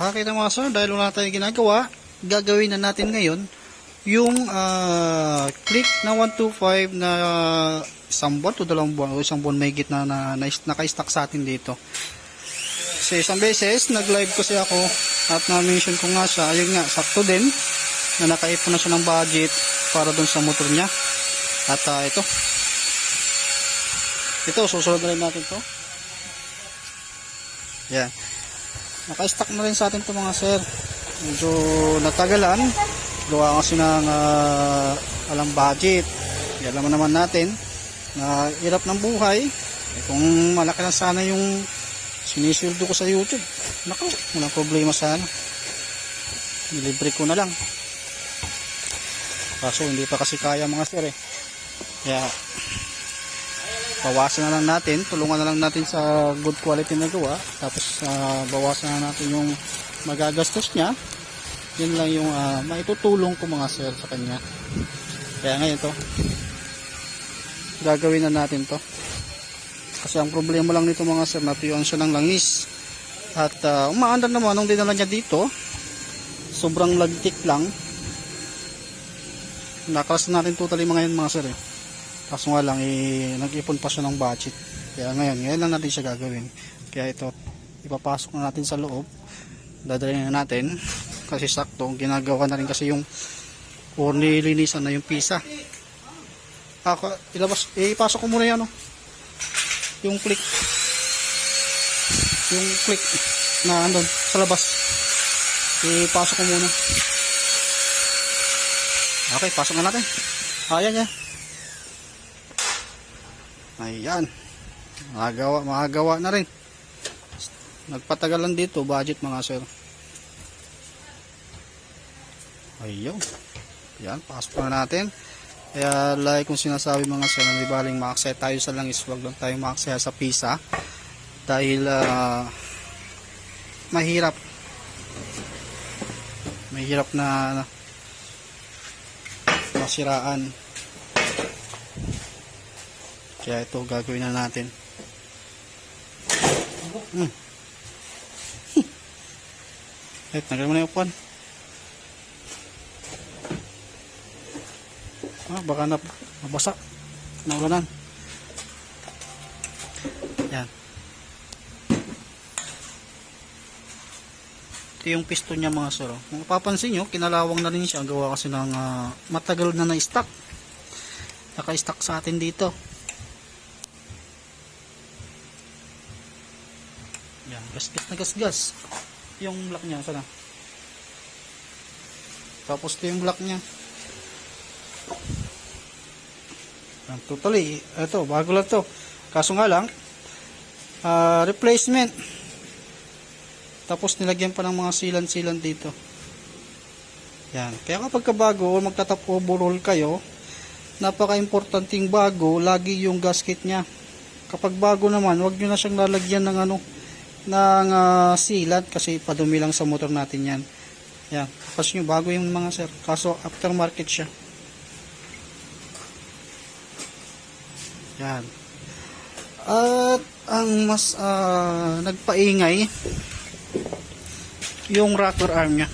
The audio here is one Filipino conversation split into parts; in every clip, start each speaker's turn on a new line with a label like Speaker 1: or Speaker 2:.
Speaker 1: Na mga sir, dahil wala tayong ginagawa, gagawin na natin ngayon yung ah, click na 125 na isang buwan to dalawang buwan o isang buwan may na, na, na naka-stack sa atin dito. So isang beses, nag-live kasi ako at na-mention ko nga siya, ayun nga, sakto din na nakaipon na siya ng budget para dun sa motor niya. At ah, ito, ito, susunod na rin natin to. Yan. Naka-stack na rin sa atin to mga sir. Medyo natagalan. Gawa kasi ng ah, alam budget. Di alam naman natin na hirap ng buhay. Eh, kung malaki na sana yung sinisweldo ko sa YouTube. Nako, walang problema sana. Nilibre ko na lang. Kaso hindi pa kasi kaya mga sir eh. Kaya bawasan na lang natin, tulungan na lang natin sa good quality na gawa, tapos ah, bawasan na natin yung magagastos niya. Yun lang yung ah, maitutulong ko mga sir sa kanya. Kaya ngayon to, gagawin na natin to. Kasi ang problema lang nito mga sir, natuyuan siya ng langis. At uh, umaandar naman nung dinala niya dito, sobrang lagtik lang. Nakalas na natin totally mga yun mga sir eh. Kaso nga lang, eh, nag-ipon pa siya ng budget. Kaya ngayon, ngayon lang natin siya gagawin. Kaya ito, ipapasok na natin sa loob. Dadalhin na natin. Kasi sakto, ginagawa na rin kasi yung or nilinisan na yung pisa. Ako, ilabas, eh, ipasok ko muna yan, oh. Yung click. Yung click na andun, sa labas. Ipasok ko muna. Okay, pasok na natin. Ayan yan. Ayan. Magagawa, magagawa na rin. Nagpatagal lang dito, budget mga sir. Ayun. Yan, pasok na natin. Kaya like kung sinasabi mga sir, hindi baling maaksaya tayo sa langis, wag lang tayo maaksaya sa pisa. Dahil ah, mahirap. Mahirap na masiraan. Kaya ito gagawin na natin. Hmm. Eh, tanggal mo na yung upuan. Ah, baka na mabasa. Naulanan. Yan. Ito yung piston niya mga sir. oh. Kung mapapansin nyo, kinalawang na rin siya. Gawa kasi ng ah, matagal na na-stock. Naka-stock sa atin dito. Gasgas na gasgas. Yung block niya, sana. Tapos ito yung block niya. Totally, ito, bago lang to. Kaso nga lang, ah, replacement. Tapos nilagyan pa ng mga silan-silan dito. Yan. Kaya kapag kabago, magtatap overall kayo, napaka-importanting bago, lagi yung gasket niya. Kapag bago naman, wag nyo na siyang lalagyan ng ano, ng ah, sealant kasi padumi lang sa motor natin yan. Yan. Kasi nyo, bago yung mga sir. Kaso aftermarket siya. Yan. At ang mas ah, nagpaingay yung rocker arm niya.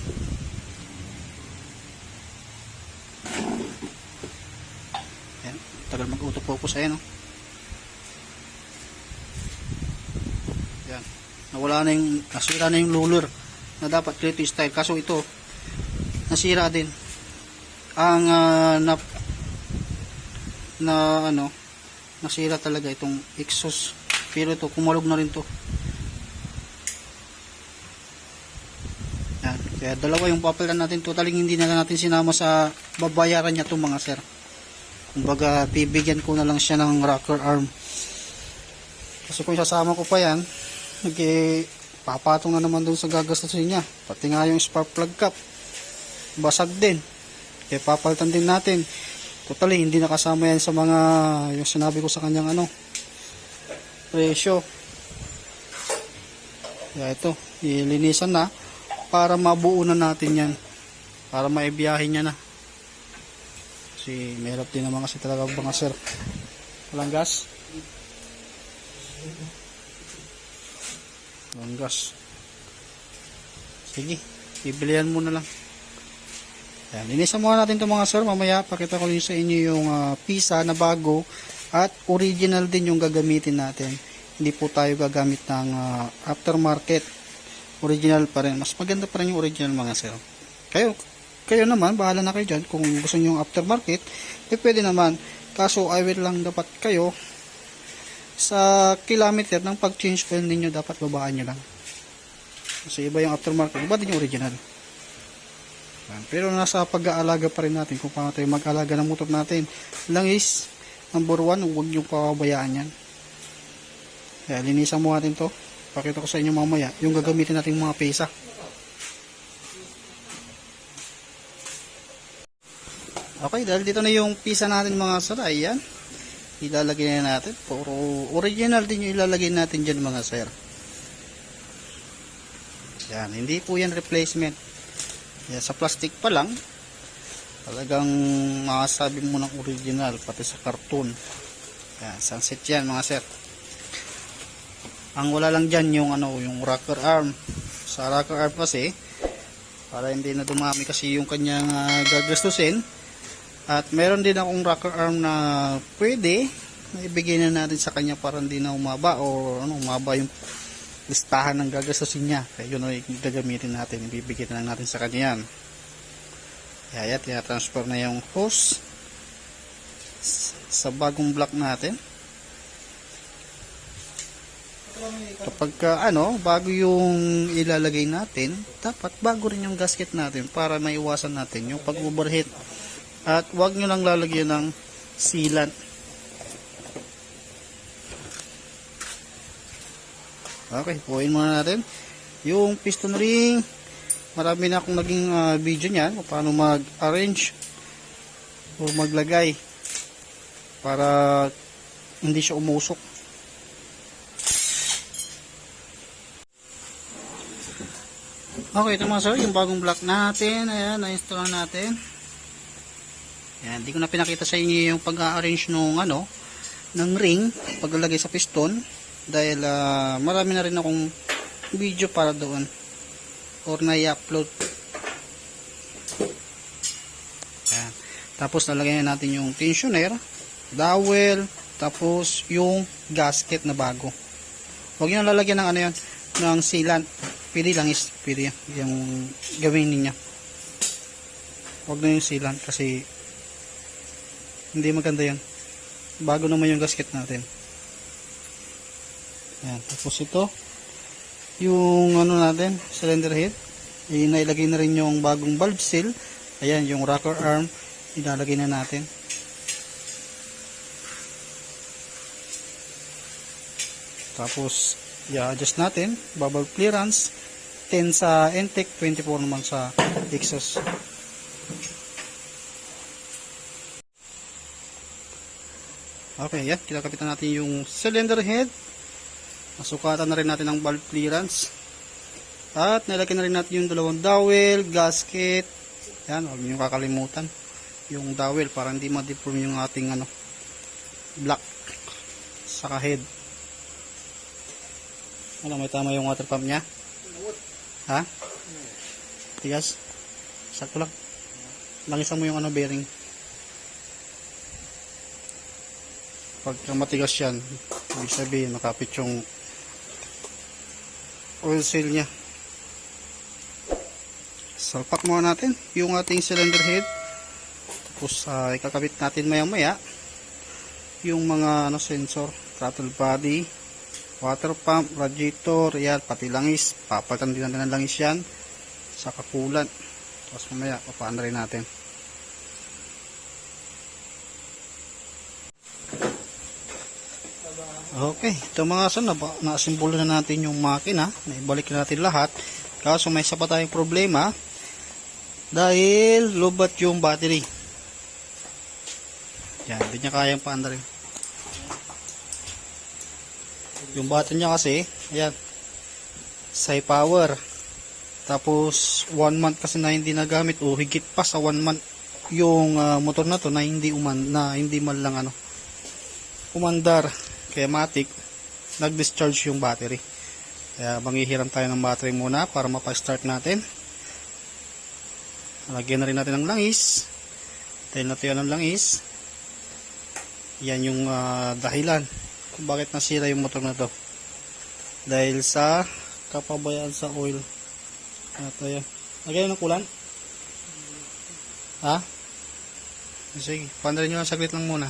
Speaker 1: Yan. Tagal mag-autofocus ayan oh. Yan. Nawala na yung, nasira na yung roller na dapat creative style. Kaso ito, nasira din. Ang ah, na, na ano, nasira talaga itong exhaust. Pero ito, kumalog na rin to. Yan. Kaya dalawa yung papalan natin. Totaling hindi na natin sinama sa babayaran niya itong mga sir. Kumbaga, bibigyan ko na lang siya ng rocker arm. Kasi kung sasama ko pa yan, nag papatong na naman doon sa gagastusin niya. Pati nga yung spark plug cap. Basag din. Kaya papalitan din natin. Totally, hindi nakasama yan sa mga yung sinabi ko sa kanyang ano presyo. Kaya ito, ilinisan na para mabuo na natin yan. Para maibiyahin niya na. Kasi mahirap din naman kasi talaga mga sir. Walang gas. Walang gas. Sige, bibilihan mo na lang. Yan, linisan muna natin ito mga sir. Mamaya, pakita ko rin sa inyo yung ah, pisa na bago at original din yung gagamitin natin. Hindi po tayo gagamit ng ah, aftermarket. Original pa rin. Mas maganda pa rin yung original mga sir. Kayo, kayo naman, bahala na kayo dyan. Kung gusto nyo yung aftermarket, eh pwede naman. Kaso, will lang dapat kayo sa kilometer ng pag-change oil ninyo, dapat babaan nyo lang. Kasi iba yung aftermarket, iba din yung original. Yan. Pero nasa pag-aalaga pa rin natin kung paano tayo mag-alaga ng motor natin. Lang is, number one, huwag nyo pababayaan yan. Kaya linisan mo natin to. Pakita ko sa inyo mamaya yung gagamitin natin mga pesa. Okay, dahil dito na yung pisa natin mga sir, ayan. Ilalagay na natin. Puro original din yung ilalagay natin dyan mga sir. Yan, hindi po yan replacement. Yan, sa plastic pa lang, talagang makasabi mo ng original, pati sa cartoon. Yan, sunset yan mga sir. Ang wala lang dyan yung ano, yung rocker arm. Sa rocker arm kasi, para hindi na dumami kasi yung kanyang uh, gagastusin. At meron din akong rocker arm na pwede na ibigay na natin sa kanya para hindi na umaba o ano, umaba yung listahan ng gagastusin niya. Kaya yun ang gagamitin natin. Ibibigay na lang natin sa kanya yan. Kaya yan, tinatransfer na yung hose sa bagong block natin. Kapag ka, ano, bago yung ilalagay natin, dapat bago rin yung gasket natin para maiwasan natin yung pag-overheat. At wag nyo lang lalagyan ng sealant. Okay, puhuin muna natin. Yung piston ring, marami na akong naging ah, video niyan kung paano mag-arrange o maglagay para hindi siya umusok. Okay, ito mga sir, yung bagong block natin. Ayan, na-install na natin. Yan, hindi ko na pinakita sa inyo yung pag-arrange nung ano, ng ring, paglalagay sa piston dahil ah, marami na rin akong video para doon or na i-upload. Yan. Tapos nalagyan na natin yung tensioner, dowel, tapos yung gasket na bago. Huwag nyo lalagyan ng ano yan, ng sealant. Pili lang is, pili yung gawin ninyo. Huwag na yung sealant kasi hindi maganda yan. Bago naman yung gasket natin. Yan. Tapos ito, yung ano natin, cylinder head, eh, nailagay na rin yung bagong valve seal. Ayan, yung rocker arm, inalagay na natin. Tapos, i-adjust natin, bubble clearance, 10 sa intake, 24 naman sa exhaust. Okay, yan. Kinakapitan natin yung cylinder head. Nasukatan na rin natin ang valve clearance. At nilagyan na rin natin yung dalawang dowel, gasket. Yan, huwag niyo kakalimutan. Yung dowel para hindi ma-deform yung ating ano, block saka head. Ano, may tama yung water pump niya? Ha? Tigas? Sakto lang. Langisan mo yung ano bearing. Pagka matigas yan ibig sabihin makapit yung oil seal nya salpak muna natin yung ating cylinder head. Tapos uh, ikakabit natin maya maya yung mga ano, sensor throttle body water pump, radiator yan, pati langis. Papalitan din natin ng langis yan sa kakulan. Tapos mamaya papaan rin natin Okay, ito mga son, na, naasimbolo na natin yung makina, naibalik na natin lahat. Kaso may isa pa tayong problema dahil lubat yung battery. Yan, hindi niya kayang paandarin. Yung battery niya kasi, ayan, high power. Tapos, one month kasi na hindi nagamit o higit pa sa one month yung ah, motor na to na hindi uman na hindi man lang ano umandar kaya matik nag-discharge yung battery Kaya manghihiram tayo ng battery muna para mapa-start natin. Lagyan na rin natin ng langis. Dahil natuyo ng langis. Yan yung ah, dahilan kung bakit nasira yung motor na to. Dahil sa kapabayaan sa oil. At ayan. Lagyan ng kulan. Ha? Sige, pandarin nyo lang saglit lang muna.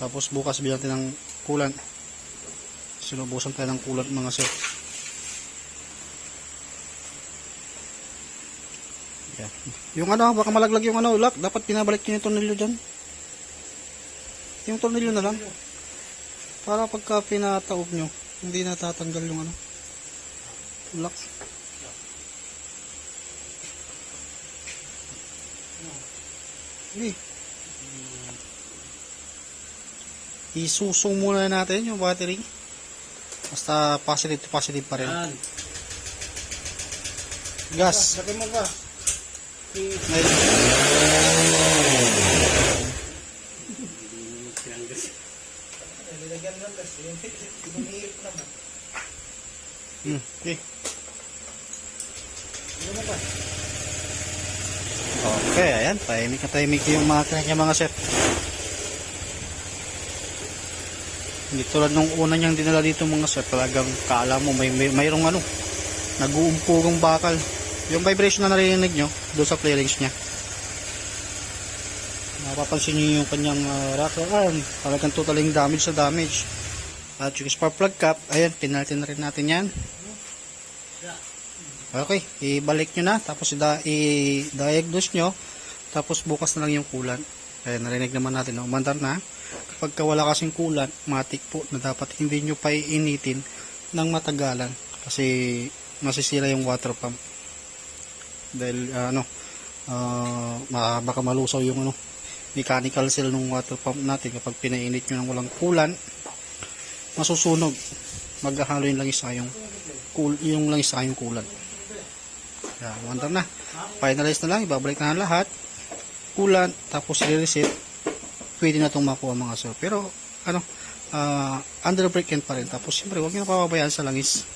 Speaker 1: Tapos bukas bilang natin ng kulan. Sinubusan tayo ng kulan mga sir. Yan. Yung ano, baka malaglag yung ano, lock. Dapat pinabalik nyo yung tornilyo dyan. Yung tornilyo na lang. Para pagka pinataob nyo, hindi natatanggal yung ano. Lock. Hindi. Isusong muna natin yung battery. Basta positive to positive pa rin.
Speaker 2: Yan.
Speaker 1: Gas.
Speaker 2: Lagay mo ba?
Speaker 1: Ngayon. Hmm. Okay. Okay, ayan. Tahimik na tahimik yung makina niya mga sir. Hindi tulad nung una niyang dinala dito mga sir. Talagang kaala mo may, may mayroong ano. Nag-uumpugong bakal. Yung vibration na narinig nyo doon sa clearings niya. Napapansin niyo yung kanyang uh, rocker arm. Talagang totaling damage sa damage. At yung spark plug cap, ayan, pinaltin na rin natin yan. Okay, ibalik nyo na, tapos i-diagnose nyo, tapos bukas na lang yung kulan. Kaya narinig naman natin, na umandar na. Kapag ka wala kasing kulan, matik po na dapat hindi nyo pa iinitin ng matagalan. Kasi masisira yung water pump. Dahil ah, ano, ma- baka malusaw yung ano, mechanical seal ng water pump natin kapag pinainit nyo ng walang kulan, masusunog. Maghahalo yung langis sa yung, kul yung langis sa yung kulan. Kaya, wonder na. Finalize na lang, ibabalik na lahat. Kulan, tapos i-reset. Pwede na itong makuha mga sir. Pero, ano, ah, under brake end pa rin. Tapos, siyempre, huwag nyo na papabayaan sa langis.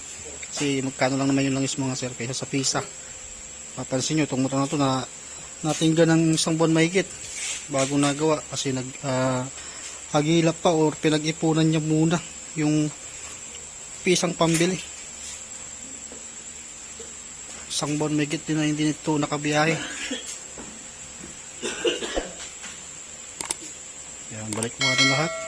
Speaker 1: Kasi, magkano lang naman yung langis mga sir, kaysa sa pisa. Papansin nyo, itong motor na to na natingga ng isang buwan mahigit bago nagawa kasi nag ah, hagilap pa or pinag-ipunan niya muna yung pisang pambili isang buwan may din na hindi nito nakabiyahe balik mo natin lahat